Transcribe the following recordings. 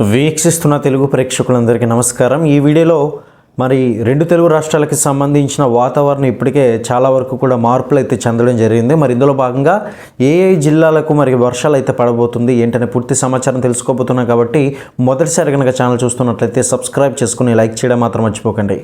వీక్షిస్తున్న తెలుగు ప్రేక్షకులందరికీ నమస్కారం. ఈ వీడియోలో మరి రెండు తెలుగు రాష్ట్రాలకి సంబంధించిన వాతావరణం ఇప్పటికే చాలా వరకు కూడా మార్పులు అయితే చెందడం జరిగింది. మరి ఇందులో భాగంగా ఏ ఏ జిల్లాలకు మరి వర్షాలు అయితే పడబోతుంది. ఏంటనే పూర్తి సమాచారం తెలుసుకోబోతున్నాం కాబట్టి మొదటిసారి కనుక ఛానల్ చూస్తున్నట్లయితే సబ్స్క్రైబ్ చేసుకుని లైక్ చేయడం మాత్రం మర్చిపోకండి.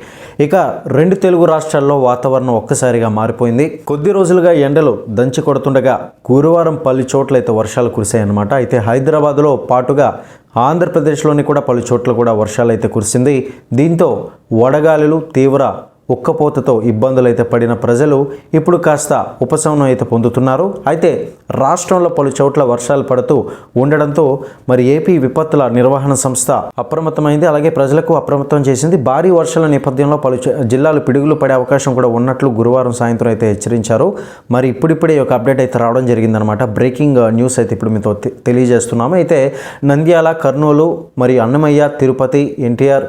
ఇక రెండు తెలుగు రాష్ట్రాల్లో వాతావరణం ఒక్కసారిగా మారిపోయింది. కొద్ది రోజులుగా ఎండలు దంచి కొడుతుండగా గురువారం పలు చోట్ల అయితే వర్షాలు కురిశాయన్నమాట. అయితే హైదరాబాద్లో పాటుగా ఆంధ్రప్రదేశ్లోని కూడా పలు చోట్ల కూడా వర్షాలు అయితే కురిసింది. దీంతో వడగాలులు తీవ్ర ఉక్కపోతతో ఇబ్బందులైతే పడిన ప్రజలు ఇప్పుడు కాస్త ఉపశమనం అయితే పొందుతున్నారు. అయితే రాష్ట్రంలో పలు చోట్ల వర్షాలు పడుతూ ఉండడంతో మరి ఏపీ విపత్తుల నిర్వహణ సంస్థ అప్రమత్తమైంది. అలాగే ప్రజలకు అప్రమత్తం చేసింది. భారీ వర్షాల నేపథ్యంలో పలు జిల్లాలు పిడుగులు పడే అవకాశం కూడా ఉన్నట్లు గురువారం సాయంత్రం అయితే హెచ్చరించారు. మరి ఇప్పుడిప్పుడే ఒక అప్డేట్ అయితే రావడం జరిగిందనమాట బ్రేకింగ్ న్యూస్ అయితే ఇప్పుడు మీతో తె- తెలియజేస్తున్నాము. అయితే నంద్యాల కర్నూలు మరి అన్నమయ్య తిరుపతి ఎన్టీఆర్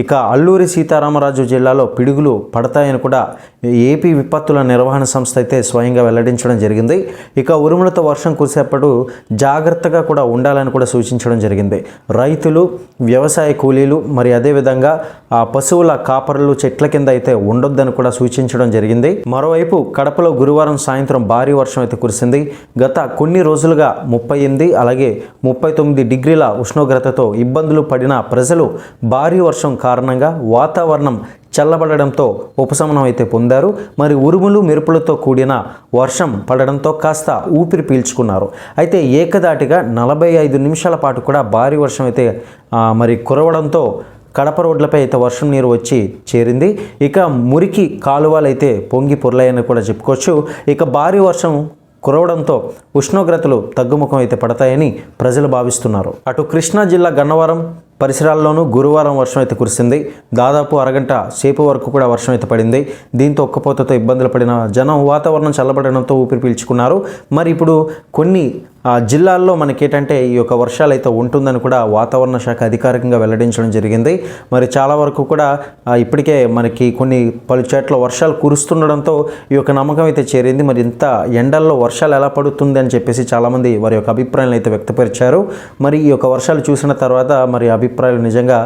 ఇక అల్లూరి సీతారామరాజు జిల్లాలో పిడుగులు పడతాయని కూడా ఏపీ విపత్తుల నిర్వహణ సంస్థ అయితే స్వయంగా వెల్లడించడం జరిగింది. ఇక ఉరుములతో వర్షం కురిసేప్పుడు జాగ్రత్తగా కూడా ఉండాలని కూడా సూచించడం జరిగింది. రైతులు వ్యవసాయ కూలీలు మరి అదేవిధంగా ఆ పశువుల కాపరులు చెట్ల కింద అయితే ఉండొద్దని కూడా సూచించడం జరిగింది. మరోవైపు కడపలో గురువారం సాయంత్రం భారీ వర్షం అయితే కురిసింది. గత కొన్ని రోజులుగా ముప్పై ఎనిమిది అలాగే ముప్పై తొమ్మిది డిగ్రీల ఉష్ణోగ్రతతో ఇబ్బందులు పడిన ప్రజలు భారీ వర్షం కారణంగా వాతావరణం చల్లబడడంతో ఉపశమనం అయితే పొందారు. మరి ఉరుములు మెరుపులతో కూడిన వర్షం పడడంతో కాస్త ఊపిరి పీల్చుకున్నారు. అయితే ఏకదాటిగా నలభై ఐదు నిమిషాల పాటు కూడా భారీ వర్షం అయితే మరి కురవడంతో కడప రోడ్లపై అయితే వర్షం నీరు వచ్చి చేరింది. ఇక మురికి కాలువలు అయితే పొంగి పొర్లాయని కూడా చెప్పుకోవచ్చు. ఇక భారీ వర్షం కురవడంతో ఉష్ణోగ్రతలు తగ్గుముఖం అయితే పడతాయని ప్రజలు భావిస్తున్నారు. అటు కృష్ణా జిల్లా గన్నవరం పరిసరాల్లోనూ గురువారం వర్షం అయితే కురిసింది. దాదాపు అరగంట సేపు వరకు కూడా వర్షం అయితే పడింది. దీంతో ఒక్కపోతతో ఇబ్బందులు పడిన జనం వాతావరణం చల్లబడడంతో ఊపిరి పీల్చుకున్నారు. మరి ఇప్పుడు కొన్ని జిల్లాల్లో మనకి ఏంటంటే ఈ యొక్క వర్షాలు అయితే ఉంటుందని కూడా వాతావరణ శాఖ అధికారికంగా వెల్లడించడం జరిగింది. మరి చాలా వరకు కూడా ఇప్పటికే మనకి కొన్ని పలు చోట్ల వర్షాలు కురుస్తుండడంతో ఈ యొక్క నమ్మకం అయితే చేరింది. మరి ఇంత ఎండల్లో వర్షాలు ఎలా పడుతుంది అని చెప్పేసి చాలామంది వారి యొక్క అభిప్రాయాలను అయితే వ్యక్తపరిచారు. మరి ఈ యొక్క వర్షాలు చూసిన తర్వాత మరి అభిప్రాయాలు నిజంగా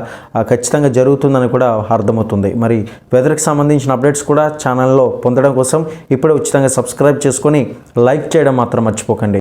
ఖచ్చితంగా జరుగుతుందని కూడా అర్థమవుతుంది. మరి వెదర్కి సంబంధించిన అప్డేట్స్ కూడా ఛానల్లో పొందడం కోసం ఇప్పుడే ఉచితంగా సబ్స్క్రైబ్ చేసుకొని లైక్ చేయడం మాత్రం మర్చిపోకండి.